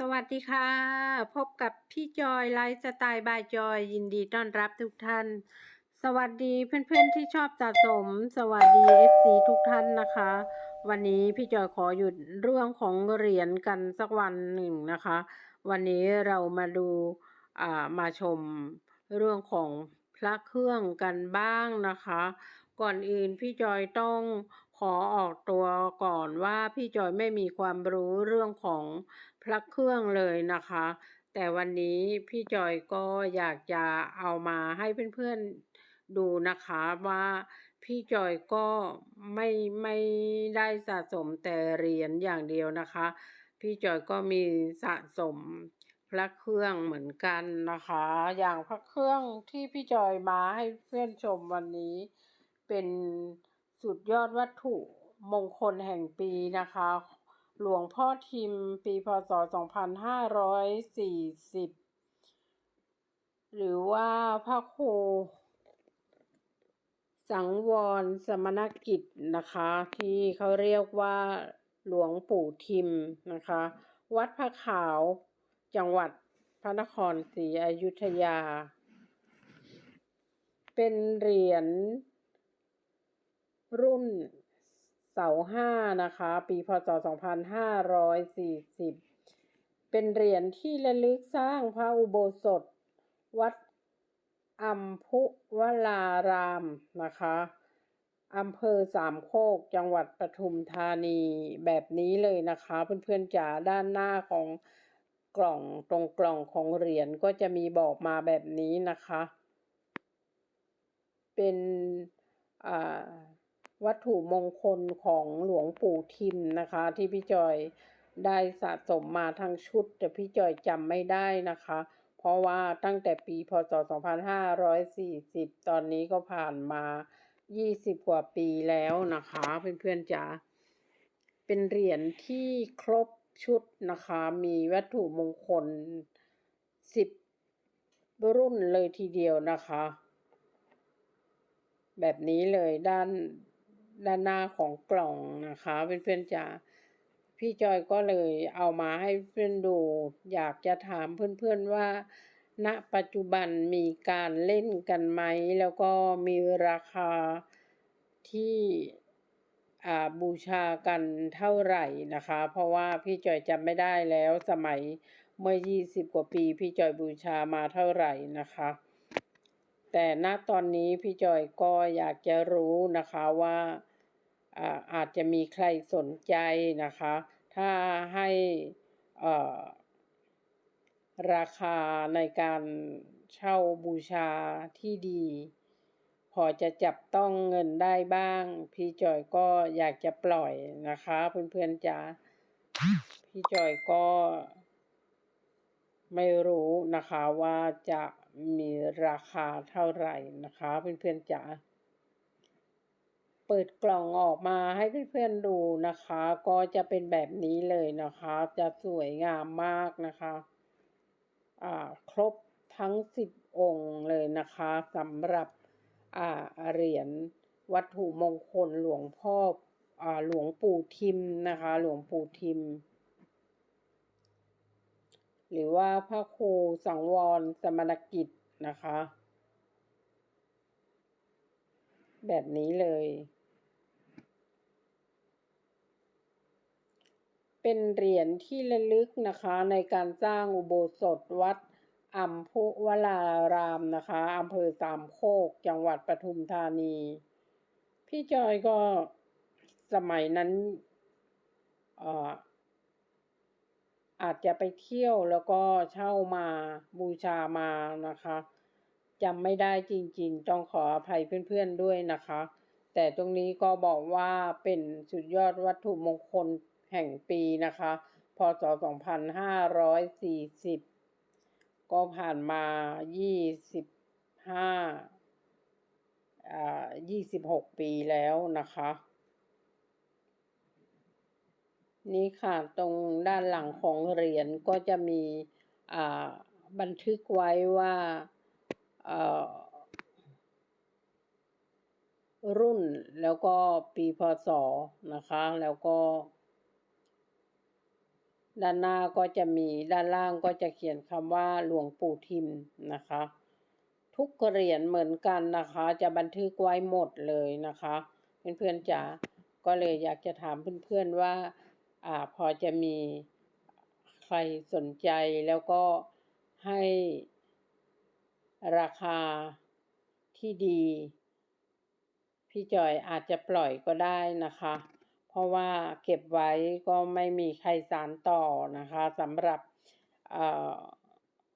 สวัสดีค่ะ พบกับพี่จอยไลฟ์สไตล์บายจอย ยินดีต้อนรับทุกท่าน สวัสดีเพื่อนๆที่ชอบสะสม สวัสดี FC ทุกท่านนะคะ วันนี้พี่จอยขอหยุดเรื่องของเหรียญกันสักวันหนึ่งนะคะ วันนี้เรามาดูอ่ามาชมเรื่องของพระเครื่องกันบ้างนะคะ ก่อนอื่นพี่จอยต้อง ขอออกตัวก่อนว่าพี่จอยไม่มีความรู้เรื่องของพระเครื่องเลยนะคะ แต่วันนี้พี่จอยก็อยากจะเอามาให้เพื่อนๆดูนะคะว่าพี่จอยก็ไม่ไม่ได้สะสมแต่เหรียญอย่างเดียวนะคะ พี่จอยก็มีสะสมพระเครื่องเหมือนกันนะคะ อย่างพระเครื่องที่พี่จอยมาให้เพื่อนชมวันนี้เป็น สุดยอดวัตถุมงคลแห่งปีนะคะ หลวงพ่อทิมปีพศ 2540 หรือว่าพระครูสังวรสมณกิจนะคะ ที่เขาเรียกว่าหลวงปู่ทิมนะคะ วัดพระขาวจังหวัดพระนครศรีอยุธยา เป็นเหรียญ รุ่นเสาห้านะคะ ปีพศ 2540 เป็นเหรียญที่ระลึกสร้างพระอุโบสถ วัดอัมพุวลารามนะคะอำเภอสามโคกจังหวัดปทุมธานีแบบนี้เลยนะคะ เพื่อนๆจ๋าด้านหน้าของกล่องตรงกล่องของเหรียญก็จะมีบอกมาแบบนี้นะคะ เป็นอ่า วัตถุมงคลของหลวงปู่ทิมนะคะ ที่พี่จอยได้สะสมมาทั้งชุด แต่พี่จอยจำไม่ได้นะคะ เพราะว่าตั้งแต่ปีพศ 2540 ตอนนี้ก็ผ่านมา 20 กว่าปีแล้วนะคะเพื่อนๆจ๋าเป็นเหรียญที่ครบชุดนะคะ มีวัตถุมงคล 10 รุ่นเลยทีเดียวนะคะ แบบนี้เลยด้าน ด้านหน้าของกล่องนะคะเพื่อนๆจ๋าพี่จอยก็เลยเอามาให้เพื่อนดู อยากจะถามเพื่อนๆว่า ณปัจจุบันมีการเล่นกันไหม แล้วก็มีราคาที่บูชากันเท่าไหร่นะคะ เพราะว่าพี่จอยจำไม่ได้แล้วสมัยเมื่อ 20 กว่าปี พี่จอยบูชามาเท่าไหร่นะคะ แต่ณตอนนี้พี่จอยก็อยากจะรู้นะคะว่าอาจจะมีใครสนใจนะคะ ถ้าให้ราคาในการเช่าบูชาที่ดี พอจะจับต้องเงินได้บ้าง พี่จอยก็อยากจะปล่อยนะคะ เพื่อนๆจ๋าพี่จอยก็ ไม่รู้นะคะว่าจะมีราคาเท่าไหร่นะคะเพื่อนๆจ๋าเปิดกล่องออกมาให้เพื่อนๆดูนะคะ ก็จะเป็นแบบนี้เลยนะคะ จะสวยงามมากนะคะอ่าครบทั้งสิบองค์เลยนะคะสำหรับอ่าเหรียญวัตถุมงคลหลวงพ่ออ่าหลวงปู่ทิมนะคะ หลวงปู่ทิม หรือว่าพระครูสังวรสมณกิจนะคะ แบบนี้เลย เป็นเหรียญที่ระลึกนะคะในการสร้างอุโบสถวัดอัมพุวลารามนะคะอำเภอสามโคก จังหวัดปทุมธานี พี่จอยก็สมัยนั้นอ่า อาจจะไปเที่ยวแล้วก็เช่ามาบูชามานะคะจำไม่ได้จริงๆ ต้องขออภัยเพื่อนๆด้วยนะคะ แต่ตรงนี้ก็บอกว่าเป็นสุดยอดวัตถุมงคลแห่งปีนะคะ พศ 2540 ก็ผ่านมา 25อ่า26 ปีแล้วนะคะ นี่ค่ะตรงด้านหลังของเหรียญก็จะมีบันทึกไว้ว่ารุ่นแล้วก็ปีพศนะคะ แล้วก็ ด้านหน้าก็จะมีด้านล่างก็จะเขียนคำว่าหลวงปู่ทิมนะคะ ทุกเหรียญเหมือนกันนะคะ จะบันทึกไว้หมดเลยนะคะ เพื่อนๆจ๋าก็เลยอยากจะถามเพื่อนๆว่า อพอจะมีใครสนใจแล้วก็ให้ราคาที่ดี พี่จอยอาจจะปล่อยก็ได้นะคะ เพราะว่าเก็บไว้ก็ไม่มีใครสารต่อนะคะสำหรับ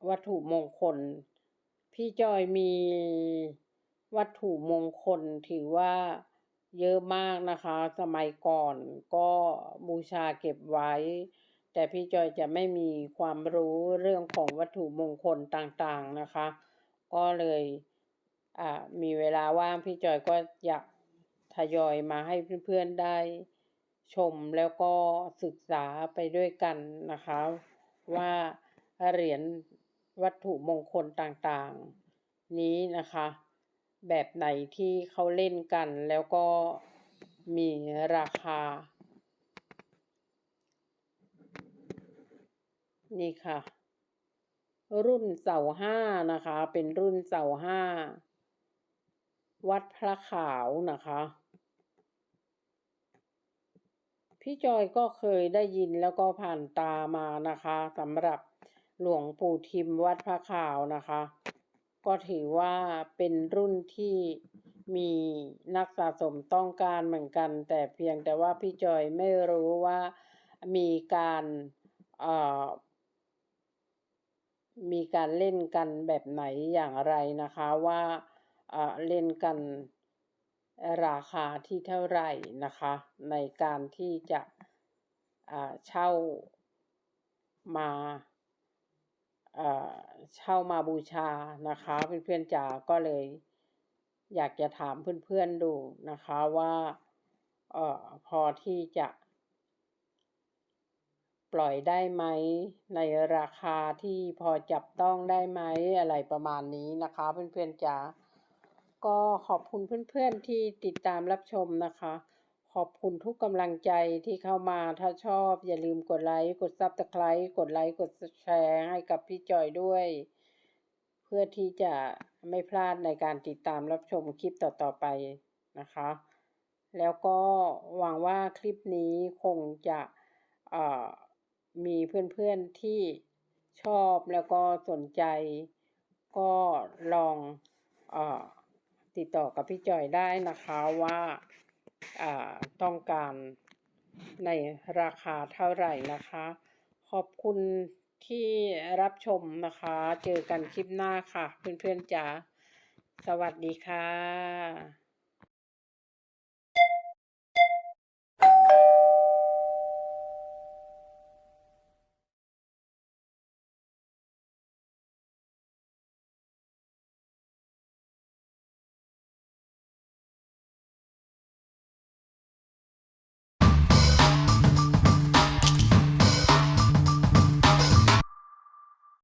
วัตถุมงคล พี่จอยมีวัตถุมงคลถือว่า เยอะมากนะคะ สมัยก่อนก็บูชาเก็บไว้ แต่พี่จอยจะไม่มีความรู้เรื่องของวัตถุมงคลต่างๆนะคะ ก็เลยอ่ามีเวลาว่างพี่จอยก็อยากทยอยมาให้เพื่อนๆได้ชมแล้วก็ศึกษาไปด้วยกันนะคะ ว่าเหรียญวัตถุมงคลต่างๆ นี้นะคะ แบบไหนที่เขาเล่นกันแล้วก็มีราคา นี่ค่ะ รุ่นเสาห้านะคะ เป็นรุ่นเสาห้า วัดพระขาวนะคะ พี่จอยก็เคยได้ยินแล้วก็ผ่านตามานะคะสำหรับหลวงปู่ทิมวัดพระขาวนะคะ ก็ถือว่าเป็นรุ่นที่มีนักสะสมต้องการเหมือนกัน แต่เพียงแต่ว่าพี่จอยไม่รู้ว่ามีการมีการเล่นกันแบบไหนอย่างไรนะคะว่าเล่นกันราคาที่เท่าไหร่นะคะ ในการที่จะเช่ามา เช่ามาบูชานะคะเพื่อนๆจ๋าก็เลย อยากจะถามเพื่อนๆดูนะคะว่าเออพอที่จะ ปล่อยได้ไหม ในราคาที่พอจับต้องได้ไหมอะไรประมาณนี้นะคะ เพื่อนๆจ๋าก็ขอบคุณเพื่อนๆที่ติดตามรับชมนะคะ ขอบคุณทุกกำลังใจที่เข้ามาถ้าชอบอย่าลืมกดไลค์ กดซับสไครต์กดไลค์ กดแชร์ให้กับพี่จอยด้วย เพื่อที่จะไม่พลาดในการติดตามรับชมคลิปต่อๆไปนะคะ แล้วก็หวังว่าคลิปนี้คงจะมีเพื่อนๆที่ชอบแล้วก็สนใจ ก็ลองอติดต่อกับพี่จอยได้นะคะว่า ต้องการในราคาเท่าไหร่นะคะ ขอบคุณที่รับชมนะคะ เจอกันคลิปหน้าค่ะ เพื่อนๆจ๋าสวัสดีค่ะ